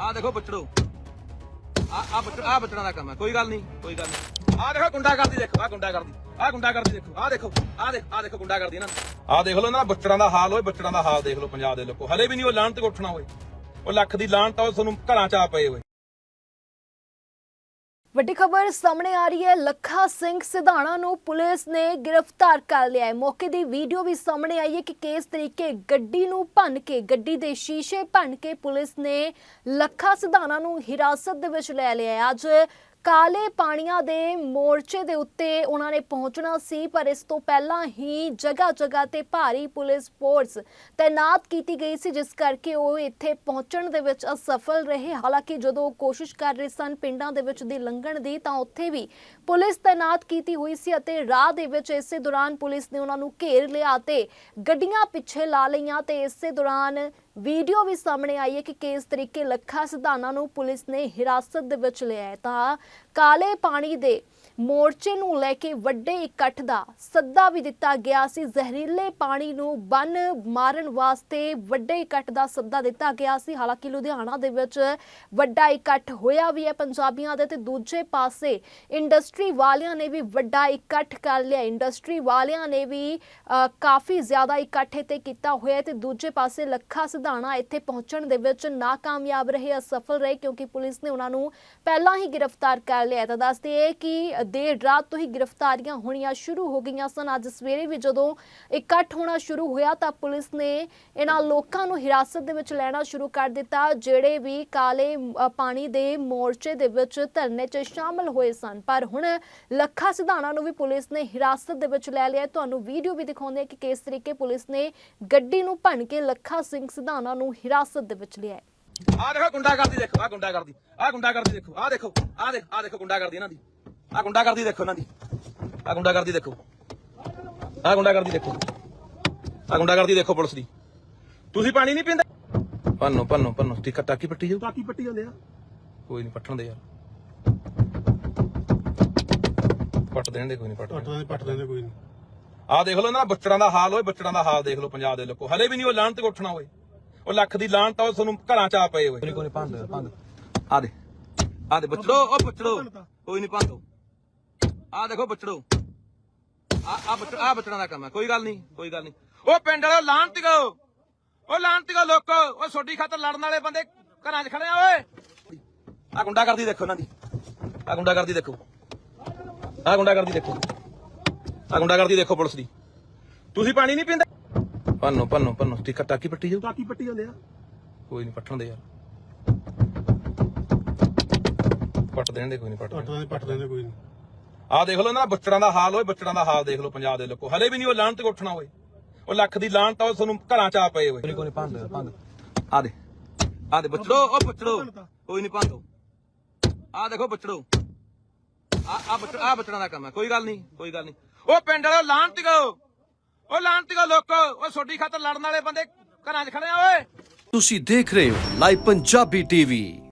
ਆਹ ਦੇਖੋ ਬੱਚੜੋ। ਆ ਆ ਬੱਚੜ ਆ ਬੱਚੜਾਂ ਦਾ ਕੰਮ ਹੈ, ਕੋਈ ਗੱਲ ਨਹੀਂ, ਕੋਈ ਗੱਲ ਨਹੀਂ। ਆਹ ਦੇਖੋ ਗੁੰਡਾ ਕਰਦੀ ਦੇਖੋ ਆਹ ਗੁੰਡਾ ਕਰਦੀ ਆਹ ਗੁੰਡਾ ਕਰਦੀ ਦੇਖੋ ਆਹ ਦੇਖੋ ਆਹ ਦੇਖ ਆ ਦੇਖੋ ਗੁੰਡਾ ਕਰਦੀ ਇਹਨਾਂ ਆ ਦੇਖ ਲਓ ਇਹਨਾਂ ਦਾ ਬੱਚੜਾਂ ਦਾ ਹਾਲ ਹੋਏ, ਬੱਚੜਾਂ ਦਾ ਹਾਲ ਦੇਖ ਲਓ ਪੰਜਾਬ ਦੇ ਲੋਕੋ। ਹਲੇ ਵੀ ਨਹੀਂ ਉਹ ਲਾਹਣ ਤੇ ਉੱਠਣਾ ਓਏ ਉਹ ਲੱਖ ਦੀ ਲਾਹਣ ਤਾਂ ਉਹ ਤੁਹਾਨੂੰ ਘਰਾਂ ਚ ਆ ਪਏ ਹੋਏ। ਵੱਡੀ ਖਬਰ ਸਾਹਮਣੇ ਆ ਰਹੀ ਹੈ। ਲੱਖਾ ਸਿੰਘ ਸਿਧਾਣਾ ਨੂੰ ਪੁਲਿਸ ਨੇ ਗ੍ਰਿਫਤਾਰ ਕਰ ਲਿਆ ਹੈ। ਮੌਕੇ ਦੀ ਵੀਡੀਓ ਵੀ ਸਾਹਮਣੇ ਆਈ ਹੈ ਕਿ ਕਿਸ ਤਰੀਕੇ ਗੱਡੀ ਨੂੰ ਭੰਨ ਕੇ, ਗੱਡੀ ਦੇ ਸ਼ੀਸ਼ੇ ਭੰਨ ਕੇ ਪੁਲਿਸ ਨੇ ਲੱਖਾ ਸਿਧਾਣਾ ਨੂੰ ਹਿਰਾਸਤ ਦੇ ਵਿੱਚ ਲੈ ਲਿਆ ਹੈ। ਅੱਜ ਕਾਲੇ ਪਾਣੀਆਂ ਦੇ ਮੋਰਚੇ ਦੇ ਉੱਤੇ ਉਹਨਾਂ ਨੇ ਪਹੁੰਚਣਾ ਸੀ, ਪਰ ਇਸ ਤੋਂ ਪਹਿਲਾਂ ਹੀ ਜਗ੍ਹਾ ਜਗ੍ਹਾ ਤੇ ਭਾਰੀ ਪੁਲਿਸ ਫੋਰਸ ਤਾਇਨਾਤ ਕੀਤੀ ਗਈ ਸੀ, ਜਿਸ ਕਰਕੇ ਉਹ ਇੱਥੇ ਪਹੁੰਚਣ ਦੇ ਵਿੱਚ ਅਸਫਲ ਰਹੇ। ਹਾਲਾਂਕਿ ਜਦੋਂ ਉਹ ਕੋਸ਼ਿਸ਼ ਕਰ ਰਹੇ ਸਨ ਪਿੰਡਾਂ ਦੇ ਵਿੱਚ ਦੀ ਲੰਘਣ ਦੀ, ਤਾਂ ਉੱਥੇ ਵੀ ਪੁਲਿਸ ਤਾਇਨਾਤ ਕੀਤੀ ਹੋਈ ਸੀ ਅਤੇ ਰਾਹ ਦੇ ਵਿੱਚ ਇਸੇ ਦੌਰਾਨ ਪੁਲਿਸ ਨੇ ਉਹਨਾਂ ਨੂੰ ਘੇਰ ਲਿਆ ਤੇ ਗੱਡੀਆਂ ਪਿੱਛੇ ਲਾ ਲਈਆਂ ਤੇ ਇਸੇ ਦੌਰਾਨ ਵੀਡੀਓ ਵੀ ਸਾਹਮਣੇ ਆਈ ਹੈ ਕਿ ਕਿਸ ਤਰੀਕੇ ਲੱਖਾ ਸਿਧਾਣਾ ਨੂੰ ਪੁਲਿਸ ਨੇ ਹਿਰਾਸਤ ਦੇ ਵਿੱਚ ਲਿਆ ਹੈ। ਤਾਂ ਕਾਲੇ ਪਾਣੀ ਦੇ ਮੋਰਚੇ ਨੂੰ ਲੈ ਕੇ ਵੱਡੇ ਇਕੱਠ ਦਾ ਸੱਦਾ ਵੀ ਦਿੱਤਾ ਗਿਆ ਸੀ। ਜ਼ਹਿਰੀਲੇ ਪਾਣੀ ਨੂੰ ਬੰਨ ਮਾਰਨ ਵਾਸਤੇ ਵੱਡੇ ਇਕੱਠ ਦਾ ਸੱਦਾ ਦਿੱਤਾ ਗਿਆ ਸੀ। ਹਾਲਾਂਕਿ ਲੁਧਿਆਣਾ ਦੇ ਵਿੱਚ ਵੱਡਾ ਇਕੱਠ ਹੋਇਆ ਵੀ ਹੈ ਪੰਜਾਬੀਆਂ ਦੇ ਤੇ ਦੂਜੇ ਪਾਸੇ ਇੰਡਸਟਰੀ ਵਾਲਿਆਂ ਨੇ ਵੀ ਵੱਡਾ ਇਕੱਠ ਕਰ ਲਿਆ। ਇੰਡਸਟਰੀ ਵਾਲਿਆਂ ਨੇ ਵੀ ਕਾਫੀ ਜ਼ਿਆਦਾ ਇਕੱਠ ਇੱਥੇ ਕੀਤਾ ਹੋਇਆ ਹੈ ਤੇ ਦੂਜੇ ਪਾਸੇ ਲੱਖਾ ਸਿਧਾਣਾ ਇੱਥੇ ਪਹੁੰਚਣ ਦੇ ਵਿੱਚ ਨਾਕਾਮਯਾਬ ਰਹੇ, ਅਸਫਲ ਰਹੇ ਕਿਉਂਕਿ ਪੁਲਿਸ ਨੇ ਉਹਨਾਂ ਨੂੰ ਪਹਿਲਾਂ ਹੀ ਗ੍ਰਿਫਤਾਰ ਕਰ ਲਿਆ ਤਾਂ ਦੱਸਦੇ ਹੈ ਕਿ ਦੇਰ ਰਾਤ ਤੋਂ ਹੀ ਗ੍ਰਿਫਤਾਰੀਆਂ ਹੋਣੀਆਂ ਸ਼ੁਰੂ ਹੋ ਗਈਆਂ ਸਨ। ਅੱਜ ਸਵੇਰੇ ਵੀ ਜਦੋਂ ਇਕੱਠ ਹੋਣਾ ਸ਼ੁਰੂ ਹੋਇਆ ਤਾਂ ਪੁਲਿਸ ਨੇ ਇਹਨਾਂ ਲੋਕਾਂ ਨੂੰ ਹਿਰਾਸਤ ਦੇ ਵਿੱਚ ਲੈਣਾ ਸ਼ੁਰੂ ਕਰ ਦਿੱਤਾ, ਜਿਹੜੇ ਵੀ ਕਾਲੇ ਪਾਣੀ ਦੇ ਮੋਰਚੇ ਦੇ ਵਿੱਚ ਧਰਨੇ 'ਚ ਸ਼ਾਮਲ ਹੋਏ ਸਨ। ਪਰ ਹੁਣ ਲੱਖਾ ਸਿਧਾਣਾ ਨੂੰ ਵੀ ਪੁਲਿਸ ਨੇ ਹਿਰਾਸਤ ਦੇ ਵਿੱਚ ਲੈ ਲਿਆ ਤੁਹਾਨੂੰ ਵੀਡੀਓ ਵੀ ਦਿਖਾਉਂਦੇ ਹਾਂ ਕਿ ਕਿਸ ਤਰੀਕੇ ਪੁਲਿਸ ਨੇ ਗੱਡੀ ਨੂੰ ਭੰਨ ਕੇ ਲੱਖਾ ਸਿੰਘ ਸਿਧਾਣਾ ਨੂੰ ਹਿਰਾਸਤ ਦੇ ਵਿੱਚ ਲਿਆ ਹੈ ਆ ਦੇਖੋ ਗੁੰਡਾ ਕਰਦੀ ਦੇਖੋ ਆ ਗੁੰਡਾ ਕਰਦੀ ਆ ਗੁੰਡਾ ਕਰਦੀ ਦੇਖੋ ਆ ਦੇਖੋ ਆ ਦੇਖ ਆ ਦੇਖੋ ਗੁੰਡਾ ਕਰਦੀ ਇਹਨਾਂ ਦੀ। ਆ ਗੁੰਡਾ ਕਰਦੀ ਦੇਖੋ ਇਹਨਾਂ ਦੀ। ਆ ਗੁੰਡਾ ਕਰਦੀ ਦੇਖੋ। ਆ ਗੁੰਡਾ ਕਰਦੀ ਦੇਖੋ। ਆ ਗੁੰਡਾ ਕਰਦੀ ਦੇਖੋ ਪੁਲਿਸ ਦੀ। ਤੁਸੀਂ ਪਾਣੀ ਨਹੀਂ ਪੀਂਦੇ? ਪੰਨੋ ਪੰਨੋ ਪੰਨੋ ਟਿਕਾ ਟਾਕੀ ਪੱਟੀ ਜਾਓ। ਟਾਕੀ ਪੱਟੀ ਜਾਂਦੇ ਆ। ਕੋਈ ਨਹੀਂ ਪੱਟਣ ਦੇ ਯਾਰ। ਪੱਟ ਦੇਣ ਦੇ ਕੋਈ ਨਹੀਂ ਪੱਟ ਪੱਟ ਪੱਟ ਦਿੰਦੇ ਕੋਈ ਨਹੀਂ। ਆ ਦੇਖ ਲਓ ਇਹਨਾਂ ਬੱਚੜਾਂ ਦਾ ਹਾਲ ਓਏ ਬੱਚੜਾਂ ਦਾ ਹਾਲ ਦੇਖ ਲਓ ਪੰਜਾਬ ਦੇ ਲੋਕੋ। ਹਲੇ ਵੀ ਨਹੀਂ ਉਹ ਲਾਹਣ ਤੇ ਉੱਠਣਾ ਓਏ ਉਹ ਲੱਖ ਦੀ ਲਾਹਣ ਤਾਂ ਉਹ ਤੁਹਾਨੂੰ ਘਰਾਂ ਚ ਆ ਪਏ ਓਏ ਕੋਈ ਨਹੀਂ ਭੰਦ ਭੰਦ ਆ ਦੇ ਆ ਦੇ ਬੱਚੜੋ ਉਹ ਬੱਚੜੋ। ਕੋਈ ਨਹੀਂ ਭੰਦੋ ਆ ਦੇਖੋ ਬੱਚੜੋ। ਆ ਆ ਬੱਚੜ ਆ ਬੱਚੜਾਂ ਦਾ ਕੰਮ ਹੈ ਕੋਈ ਗੱਲ ਨਹੀਂ ਕੋਈ ਗੱਲ ਨਹੀਂ। ਉਹ ਪਿੰਡ ਵਾਲੋ ਗੋ ਉਹ ਗੋ ਲੋਕੋ। ਉਹ ਛੋਟੀ ਖਾਤਰ ਲੜਨ ਵਾਲੇ ਬੰਦੇ ਘਰਾਂ 'ਚ ਖੜੇ ਆ ਓਏ। ਆ ਗੁੰਡਾ ਕਰਦੀ ਦੇਖੋ ਇਹਨਾਂ ਦੀ। ਆ ਗੁੰਡਾ ਕਰਦੀ ਦੇਖੋ। ਆ ਗੁੰਡਾ ਕਰਦੀ ਦੇਖੋ। ਆ ਗੁੰਡਾ ਕਰਦੀ ਦੇਖੋ ਪੁਲਿਸ ਦੀ। ਤੁਸੀਂ ਪਾਣੀ ਨਹੀਂ ਪੀਂਦੇ? ਪੰਨੋ ਪੰਨੋ ਪੰਨੋ ਟਿਕਾ ਟਾਕੀ ਪੱਟੀ ਜਾਓ ਟਾਕੀ ਪੱਟੀ ਜਾਂਦੇ ਆ। ਕੋਈ ਨਹੀਂ ਪੱਟਣ ਦੇ ਯਾਰ। ਪੱਟ ਦੇਣ ਦੇ ਕੋਈ ਨਹੀਂ ਪੱਟ ਪੱਟ ਦਿੰਦੇ ਕੋਈ ਨਹੀਂ ਆ ਦੇਖ ਲਓ ਇਹਨਾਂ ਦਾ ਬੱਚੜਾਂ ਦਾ ਹਾਲ ਓਏ ਬੱਚੜਾਂ ਦਾ ਹਾਲ ਦੇਖ ਲਓ ਪੰਜਾਬ ਦੇ ਲੋਕੋ। ਹਲੇ ਵੀ ਨਹੀਂ ਉਹ ਲਾਹਣ ਤੇ ਉੱਠਣਾ ਓਏ। ਉਹ ਲੱਖ ਦੀ ਲਾਹਣ ਤਾਂ ਉਹ ਤੁਹਾਨੂੰ ਘਰਾਂ ਚ ਆ ਪਏ ਓਏ। ਕੋਈ ਨਹੀਂ ਭੰਦ ਭੰਦ ਆ ਦੇ ਆ ਦੇ ਬੱਚੜੋ ਉਹ ਬੱਚੜੋ ਕੋਈ ਨਹੀਂ ਭੰਦੋ ਆ ਦੇਖੋ ਬੱਚੜੋ ਆ ਆ ਬੱਚੜ ਆ ਬੱਚੜਾਂ ਦਾ ਕੰਮ ਹੈ ਕੋਈ ਗੱਲ ਨਹੀਂ ਕੋਈ ਗੱਲ ਨਹੀਂ ਉਹ ਪਿੰਡ ਵਾਲੋ ਲਾਹਣ ਤੇ ਗੋ ਉਹ ਲਾਹਣ ਤੇ ਲੋਕੋ ਉਹ ਛੋਟੀ ਖਾਤਰ ਲੜਨ ਵਾਲੇ ਬੰਦੇ ਘਰਾਂ 'ਚ ਖੜੇ ਆ, ਓਏ। ਤੁਸੀਂ ਦੇਖ ਰਹੇ ਹੋ ਲਾਈਵ ਪੰਜਾਬੀ ਟੀਵੀ।